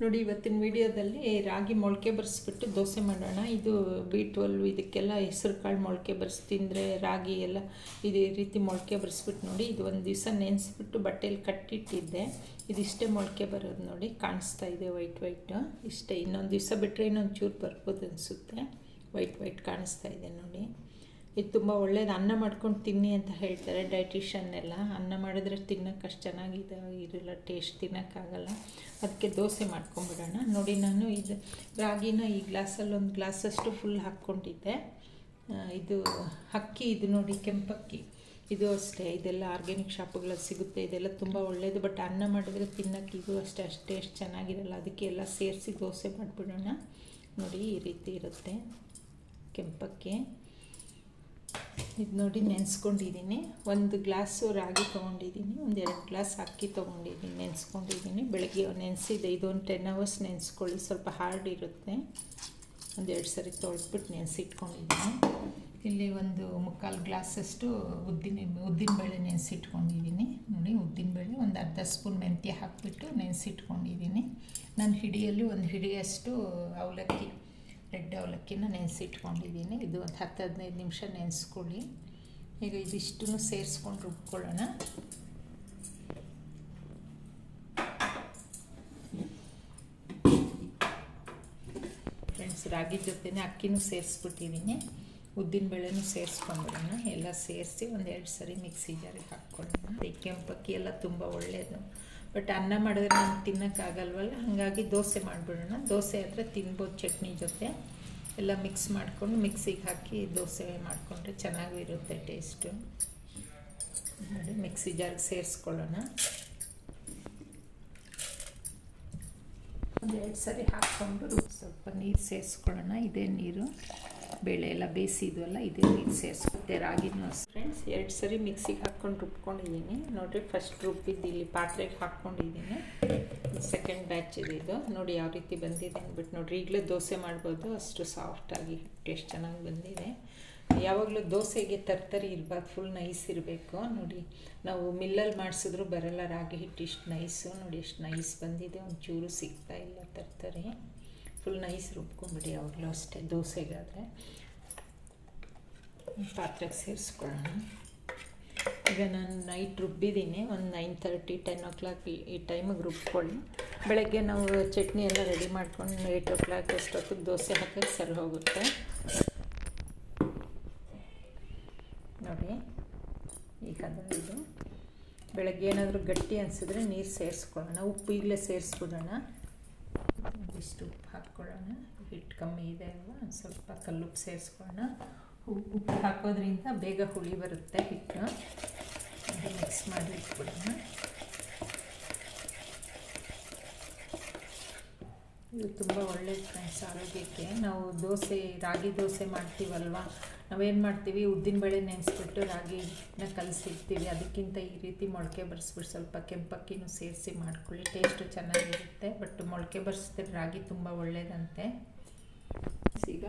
ನೋಡಿ ಇವತ್ತಿನ ವಿಡಿಯೋದಲ್ಲಿ ರಾಗಿ ಮೊಳಕೆ ಬರೆಸ್ಬಿಟ್ಟು ದೋಸೆ ಮಾಡೋಣ. ಇದು ಬಿ ಟ್ವೆಲ್ವ್ ಇದಕ್ಕೆಲ್ಲ ಹೆಸರು ಕಾಳು ಮೊಳಕೆ ಬರೆಸಿ ತಿಂದರೆ ರಾಗಿ ಎಲ್ಲ ಇದೇ ರೀತಿ ಮೊಳಕೆ ಬರೆಸ್ಬಿಟ್ಟು ನೋಡಿ. ಇದು ಒಂದು ದಿವಸ ನೆನೆಸ್ಬಿಟ್ಟು ಬಟ್ಟೆಯಲ್ಲಿ ಕಟ್ಟಿಟ್ಟಿದ್ದೆ. ಇದಿಷ್ಟೇ ಮೊಳಕೆ ಬರೋದು ನೋಡಿ, ಕಾಣಿಸ್ತಾ ಇದೆ ವೈಟ್ ವೈಟು. ಇಷ್ಟೇ, ಇನ್ನೊಂದು ದಿವಸ ಬಿಟ್ಟರೆ ಇನ್ನೊಂದು ಚೂರು ಬರ್ಬೋದು ಅನಿಸುತ್ತೆ. ವೈಟ್ ವೈಟ್ ಕಾಣಿಸ್ತಾ ಇದೆ ನೋಡಿ. ಇದು ತುಂಬ ಒಳ್ಳೇದು. ಅನ್ನ ಮಾಡ್ಕೊಂಡು ತಿನ್ನಿ ಅಂತ ಹೇಳ್ತಾರೆ ಡೈಟಿಷನ್ ಎಲ್ಲ. ಅನ್ನ ಮಾಡಿದ್ರೆ ತಿನ್ನೋಕೆ ಅಷ್ಟು ಚೆನ್ನಾಗಿದೆ ಇರಲ್ಲ ಟೇಸ್ಟ್ ತಿನ್ನೋಕ್ಕಾಗಲ್ಲ ಅದಕ್ಕೆ ದೋಸೆ ಮಾಡ್ಕೊಂಬಿಡೋಣ. ನೋಡಿ, ನಾನು ಇದು ರಾಗಿನ ಈ ಗ್ಲಾಸಲ್ಲಿ ಒಂದು ಗ್ಲಾಸಷ್ಟು ಫುಲ್ ಹಾಕ್ಕೊಂಡಿದ್ದೆ. ಇದು ಅಕ್ಕಿ ಇದು ನೋಡಿ, ಕೆಂಪಕ್ಕಿ. ಇದು ಅಷ್ಟೇ. ಇದೆಲ್ಲ ಆರ್ಗ್ಯಾನಿಕ್ ಶಾಪ್ಗಳಲ್ಲಿ ಸಿಗುತ್ತೆ. ಇದೆಲ್ಲ ತುಂಬ ಒಳ್ಳೆಯದು ಬಟ್ ಅನ್ನ ಮಾಡಿದ್ರೆ ತಿನ್ನೋಕ್ಕೆ ಇದು ಅಷ್ಟೇ, ಅಷ್ಟು ಚೆನ್ನಾಗಿರಲ್ಲ. ಅದಕ್ಕೆ ಎಲ್ಲ ಸೇರಿಸಿ ದೋಸೆ ಮಾಡಿಬಿಡೋಣ. ನೋಡಿ, ಈ ರೀತಿ ಇರುತ್ತೆ. ಕೆಂಪಕ್ಕಿ. ಇದು ನೋಡಿ ನೆನೆಸ್ಕೊಂಡಿದ್ದೀನಿ ಒಂದು ಗ್ಲಾಸು ರಾಗಿ ತೊಗೊಂಡಿದ್ದೀನಿ ಒಂದು ಎರಡು ಗ್ಲಾಸ್ ಅಕ್ಕಿ ತೊಗೊಂಡಿದ್ದೀನಿ ನೆನೆಸ್ಕೊಂಡಿದ್ದೀನಿ ಬೆಳಗ್ಗೆ ನೆನೆಸಿದೆ ಇದೊಂದು ಟೆನ್ ಅವರ್ಸ್ ನೆನೆಸ್ಕೊಳ್ಳಿ, ಸ್ವಲ್ಪ ಹಾರ್ಡ್ ಇರುತ್ತೆ. ಒಂದೆರಡು ಸರಿ ತೊಳೆದ್ಬಿಟ್ಟು ನೆನೆಸಿಟ್ಕೊಂಡಿದ್ದೀನಿ ಇಲ್ಲಿ ಒಂದು ಮುಕ್ಕಾಲು ಗ್ಲಾಸಷ್ಟು ಉದ್ದಿನ ಉದ್ದಿನಬೇಳೆ ನೆನೆಸಿಟ್ಕೊಂಡಿದ್ದೀನಿ ನೋಡಿ ಉದ್ದಿನಬೇಳೆ ಒಂದು ಅರ್ಧ ಸ್ಪೂನ್ ಮೆಂತ್ಯ ಹಾಕಿಬಿಟ್ಟು ನೆನೆಸಿಟ್ಕೊಂಡಿದ್ದೀನಿ ನನ್ನ ಹಿಡಿಯಲ್ಲಿ ಒಂದು ಹಿಡಿಯಷ್ಟು ಅವಲಕ್ಕಿ ರೆಡ್ ಅವಲಕ್ಕಿನ ನೆನೆಸಿಟ್ಕೊಂಡಿದ್ದೀನಿ. ಇದು ಒಂದು ಹತ್ತು ಹದಿನೈದು ನಿಮಿಷ ನೆನೆಸ್ಕೊಳ್ಳಿ. ಈಗ ಇದಿಷ್ಟನ್ನು ಸೇರಿಸ್ಕೊಂಡು ರುಬ್ಕೊಳ್ಳೋಣ. ಫ್ರೆಂಡ್ಸ್, ರಾಗಿ ಜೊತೆನೆ ಅಕ್ಕಿನೂ ಸೇರಿಸ್ಬಿಟ್ಟಿದ್ದೀನಿ. ಉದ್ದಿನಬೇಳೆನೂ ಸೇರಿಸ್ಕೊಂಡ್ಬಿಡೋಣ. ಎಲ್ಲ ಸೇರಿಸಿ ಒಂದೆರಡು ಸರಿ ಮಿಕ್ಸಿ ಜಾರಿಗೆ ಹಾಕ್ಕೊಳ್ಳೋಣ. ಕೆಂಪಕ್ಕಿ ಎಲ್ಲ ತುಂಬ ಒಳ್ಳೆಯದು ಬಟ್ ಅನ್ನ ಮಾಡಿದ್ರೆ ನಮ್ಗೆ ತಿನ್ನೋಕ್ಕಾಗಲ್ವಲ್ಲ? ಹಾಗಾಗಿ ದೋಸೆ ಮಾಡಿಬಿಡೋಣ. ದೋಸೆ ಆದರೆ ತಿನ್ಬೋದು ಚಟ್ನಿ ಜೊತೆ. ಎಲ್ಲ ಮಿಕ್ಸ್ ಮಾಡಿಕೊಂಡು ಮಿಕ್ಸಿಗೆ ಹಾಕಿ ದೋಸೆ ಮಾಡಿಕೊಂಡ್ರೆ ಚೆನ್ನಾಗೂ ಇರುತ್ತೆ ಟೇಸ್ಟು ನೋಡಿ ಮಿಕ್ಸಿ ಜಾರ್ ಸೇರಿಸ್ಕೊಳ್ಳೋಣ. ಒಂದೆರಡು ಸರಿ ಹಾಕ್ಕೊಂಡು ಸ್ವಲ್ಪ ನೀರು ಸೇರಿಸ್ಕೊಳ್ಳೋಣ. ಇದೇ ನೀರು. ಬೇಳೆ ಎಲ್ಲ ಬೇಯಿಸಿದ್ವಲ್ಲ, ಇದೇ ನೀರು ಸೇರಿಸ್ಕೊತ್ತೆ ರಾಗಿನೂ ಫ್ರೆಂಡ್ಸ್ ಎರಡು ಸರಿ ಮಿಕ್ಸಿಗೆ ಹಾಕ್ಕೊಂಡು ರುಬ್ಕೊಂಡಿದ್ದೀನಿ. ನೋಡಿರಿ ಫಸ್ಟ್ ರುಬ್ಬಿದ್ದು ಇಲ್ಲಿ ಪಾತ್ರೆಗೆ ಹಾಕ್ಕೊಂಡಿದ್ದೀನಿ. ಸೆಕೆಂಡ್ ಬ್ಯಾಚ್ ಇದೆ ಇದು. ನೋಡಿ ಯಾವ ರೀತಿ ಬಂದಿದೆ ಅಂದ್ಬಿಟ್ಟು ನೋಡಿರಿ. ಈಗಲೇ ದೋಸೆ ಮಾಡ್ಬೋದು. ಅಷ್ಟು ಸಾಫ್ಟಾಗಿ ಟೇಸ್ಟ್ ಚೆನ್ನಾಗಿ ಬಂದಿದೆ. ಯಾವಾಗಲೂ ದೋಸೆಗೆ ತರ್ತರಿ ಇರಬಾರ್ದು ಫುಲ್ ನೈಸ್ ಇರಬೇಕು. ನೋಡಿ, ನಾವು ಮಿಲ್ಲಲ್ಲಿ ಮಾಡಿಸಿದ್ರು ಬರಲ್ಲ. ರಾಗಿ ಹಿಟ್ಟು ಇಷ್ಟು ನೈಸು ನೋಡಿ, ಎಷ್ಟು ನೈಸ್ ಬಂದಿದೆ. ಒಂಚೂರು ಸಿಗ್ತಾ ಇಲ್ಲ ತರ್ತರಿ. ಫುಲ್ ನೈಸ್ ರುಬ್ಕೊಂಬಿಡಿ ಯಾವಾಗಲೂ ಅಷ್ಟೇ ದೋಸೆಗಾದರೆ. ಪಾತ್ರೆಗೆ ಸೇರಿಸ್ಕೊಳ್ಳೋಣ. ಈಗ ನಾನು ನೈಟ್ ರುಬ್ಬಿದ್ದೀನಿ, ಒಂದು nine thirty ten o'clock ಈ ಟೈಮಿಗೆ ರುಬ್ಕೊಳ್ಳಿ. ಬೆಳಗ್ಗೆ ನಾವು ಚಟ್ನಿ ಎಲ್ಲ ರೆಡಿ ಮಾಡ್ಕೊಂಡು ಏಯ್ಟ್ ಓ ಕ್ಲಾಕ್ ಅಷ್ಟೊತ್ತಿಗೆ ದೋಸೆ ಹಾಕೋಕ್ಕೆ ಸರಿ ಹೋಗುತ್ತೆ. ನೋಡಿ, ಈಗ ಇದು. ಬೆಳಗ್ಗೆ ಏನಾದರೂ ಗಟ್ಟಿ ಅನಿಸಿದ್ರೆ ನೀರು ಸೇರಿಸ್ಕೊಳ್ಳೋಣ. ಉಪ್ಪು ಈಗಲೇ ಸೇರಿಸ್ಬಿಡೋಣ. ಇಷ್ಟು ಉಪ್ಪು ಹಾಕ್ಕೊಳ್ಳೋಣ. ಹಿಟ್ಟು ಕಮ್ಮಿ ಇದೆ ಅಲ್ವಾ? ಒಂದು ಸ್ವಲ್ಪ ಕಲ್ಲುಪ್ಪು ಸೇರಿಸ್ಕೊಳ್ಳೋಣ. ಉಪ್ಪು ಹಾಕೋದ್ರಿಂದ ಬೇಗ ಹುಳಿ ಬರುತ್ತೆ ಹಿಟ್ಟು. ಮಿಕ್ಸ್ ಮಾಡಿ ಇಟ್ಬಿಡೋಣ. ಇದು ತುಂಬ ಒಳ್ಳೆ ಫ್ರೆಂಡ್ಸ್ ಆರೋಗ್ಯಕ್ಕೆ. ನಾವು ದೋಸೆ, ರಾಗಿ ದೋಸೆ ಮಾಡ್ತೀವಲ್ವ? ನಾವೇನು ಮಾಡ್ತೀವಿ? ಉದ್ದಿನಬೇಳೆ ನೆನೆಸ್ಬಿಟ್ಟು ರಾಗಿನ ಕಲಸಿಡ್ತೀವಿ ಅದಕ್ಕಿಂತ ಈ ರೀತಿ ಮೊಳಕೆ ಬರೆಸ್ಬಿಟ್ಟು ಸ್ವಲ್ಪ ಕೆಂಪಕ್ಕಿನೂ ಸೇರಿಸಿ ಮಾಡ್ಕೊಳ್ಳಿ. ಟೇಸ್ಟು ಚೆನ್ನಾಗಿರುತ್ತೆ ಬಟ್ ಮೊಳಕೆ ಬರ್ಸಿದ್ರೆ ರಾಗಿ ತುಂಬ ಒಳ್ಳೆಯದಂತೆ ಈಗ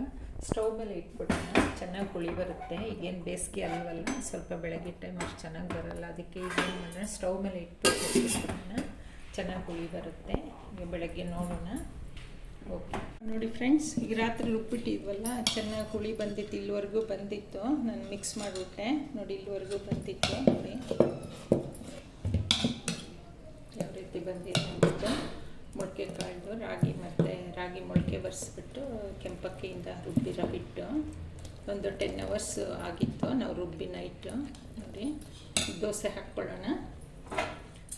ಸ್ಟವ್ ಮೇಲೆ ಇಟ್ಬಿಟ್ಟು ಚೆನ್ನಾಗಿ ಹುಳಿ ಬರುತ್ತೆ. ಈಗೇನು ಬೇಸಿಗೆ ಅಲ್ವಲ್ಲ, ಸ್ವಲ್ಪ ಬೆಳಗ್ಗೆ ಟೈಮ್ ಅಷ್ಟು ಚೆನ್ನಾಗಿ ಬರಲ್ಲ. ಅದಕ್ಕೆ ಈಗೇನು ಮಾಡೋಣ ಸ್ಟವ್ ಮೇಲೆ ಇಟ್ಬಿಟ್ಟು ಚೆನ್ನಾಗಿ ಹುಳಿ ಬರುತ್ತೆ. ಈಗ ಬೆಳಗ್ಗೆ ನೋಡೋಣ. ಓಕೆ. ನೋಡಿ ಫ್ರೆಂಡ್ಸ್ ಈಗ ರಾತ್ರಿ ರುಬ್ಬಿಟ್ಟಿದ್ವಲ್ಲ ಚೆನ್ನಾಗಿ ಹುಳಿ ಬಂದಿತ್ತು, ಇಲ್ಲಿವರೆಗೂ ಬಂದಿತ್ತು. ನಾನು ಮಿಕ್ಸ್ ಮಾಡಿಬಿಟ್ಟೆ. ನೋಡಿ, ಇಲ್ಲಿವರೆಗೂ ಬಂದಿತ್ತು. ನೋಡಿ. ಯಾವ ರೀತಿ ಬಂದಿದೆ ಮೊಟ್ಟೆ ಕಾಳು ರಾಗಿ ಮತ್ತು ರಾಗಿ ಮೊಳಕೆ ಬರೆಸ್ಬಿಟ್ಟು ಕೆಂಪಕ್ಕಿಯಿಂದ ರುಬ್ಬಿರೋ ಹಿಟ್ಟು. ಒಂದು ಟೆನ್ ಅವರ್ಸ್ ಆಗಿತ್ತು ನಾವು ರುಬ್ಬಿ ನೈಟು ನೋಡಿ, ದೋಸೆ ಹಾಕ್ಕೊಳ್ಳೋಣ.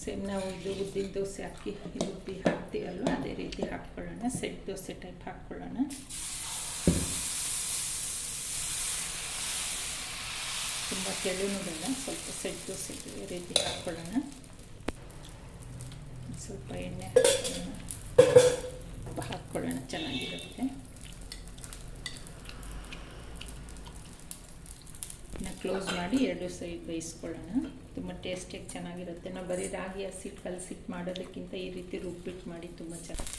ಸೇಮ್ ನಾವು ಇದು ಉದ್ದಿನ ದೋಸೆ ಹಾಕಿ ರುಬ್ಬಿ ಹಾಕ್ತೀವಲ್ವ ಅದೇ ರೀತಿ ಹಾಕ್ಕೊಳ್ಳೋಣ. ಸೆಟ್ ದೋಸೆ ಟೈಪ್ ಹಾಕ್ಕೊಳ್ಳೋಣ. ತುಂಬ ತೆಳುನೂ ಬೇಡ ಸ್ವಲ್ಪ ಸೆಟ್ ದೋಸೆ ರೀತಿ ಹಾಕ್ಕೊಳ್ಳೋಣ. ಸ್ವಲ್ಪ ಎಣ್ಣೆ ಹಾಕ್ಕೊಳ್ಳೋಣ. ಹಾಕ್ಕೊಳ್ಳೋಣ ಚೆನ್ನಾಗಿರುತ್ತೆ. ಕ್ಲೋಸ್ ಮಾಡಿ ಎರಡು ಸೈಡ್ ಬೇಯಿಸ್ಕೊಳ್ಳೋಣ. ತುಂಬ ಟೇಸ್ಟಿಯಾಗಿ ಚೆನ್ನಾಗಿರುತ್ತೆ. ನಾವು ಬರೀ ರಾಗಿ ಹಸಿಟ್ಟು ಕಲಸಿಟ್ಟು ಮಾಡೋದಕ್ಕಿಂತ ಈ ರೀತಿ ರುಬ್ಬಿಟ್ಟು ಮಾಡಿ ತುಂಬ ಚೆನ್ನಾಗಿ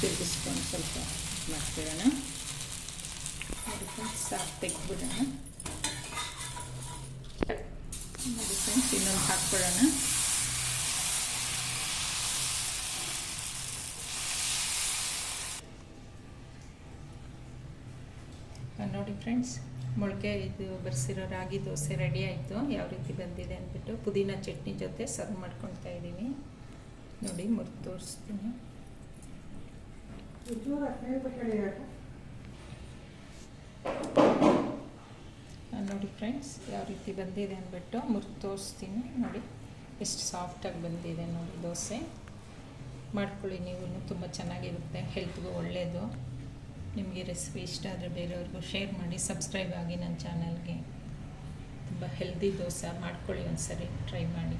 ತಿರುಗಿಸ್ಕೊಂಡು ಸ್ವಲ್ಪ ಮಾಡ್ಕೊಳ್ಳೋಣ. ಸಾಕು ತೆಗೆದ್ಬಿಡೋಣ. ಒಂದೊಂದು ಹಾಕ್ಕೊಳ್ಳೋಣ ಆ, ನೋಡಿ ಫ್ರೆಂಡ್ಸ್ ಮೊಳಕೆ ಇದು ಬರ್ಸಿರೋ ರಾಗಿ ದೋಸೆ ರೆಡಿ ಆಯಿತು. ಯಾವ ರೀತಿ ಬಂದಿದೆ ಅಂದ್ಬಿಟ್ಟು ಪುದೀನ ಚಟ್ನಿ ಜೊತೆ ಸರ್ವ್ ಮಾಡ್ಕೊಳ್ತಾ ಇದ್ದೀನಿ. ನೋಡಿ ಮುರಿದು ತೋರಿಸ್ತೀನಿ. ನೋಡಿ ಫ್ರೆಂಡ್ಸ್, ಯಾವ ರೀತಿ ಬಂದಿದೆ ಅಂದ್ಬಿಟ್ಟು ಮುರಿದು ತೋರಿಸ್ತೀನಿ. ನೋಡಿ, ಎಷ್ಟು ಸಾಫ್ಟಾಗಿ ಬಂದಿದೆ ನೋಡಿ ದೋಸೆ. ಮಾಡ್ಕೊಳ್ಳಿ ನೀವು ತುಂಬ ಚೆನ್ನಾಗಿರುತ್ತೆ ಹೆಲ್ತ್ಗೂ ಒಳ್ಳೆಯದು ನಿಮಗೆ ರೆಸಿಪಿ ಇಷ್ಟ ಆದರೆ ಬೇರೆಯವ್ರಿಗೂ ಶೇರ್ ಮಾಡಿ ಸಬ್ಸ್ಕ್ರೈಬ್ ಆಗಿ ನನ್ನ ಚಾನಲ್ಗೆ ತುಂಬ ಹೆಲ್ದಿ ದೋಸೆ, ಮಾಡ್ಕೊಳ್ಳಿ ಒಂದು ಸರಿ ಟ್ರೈ ಮಾಡಿ.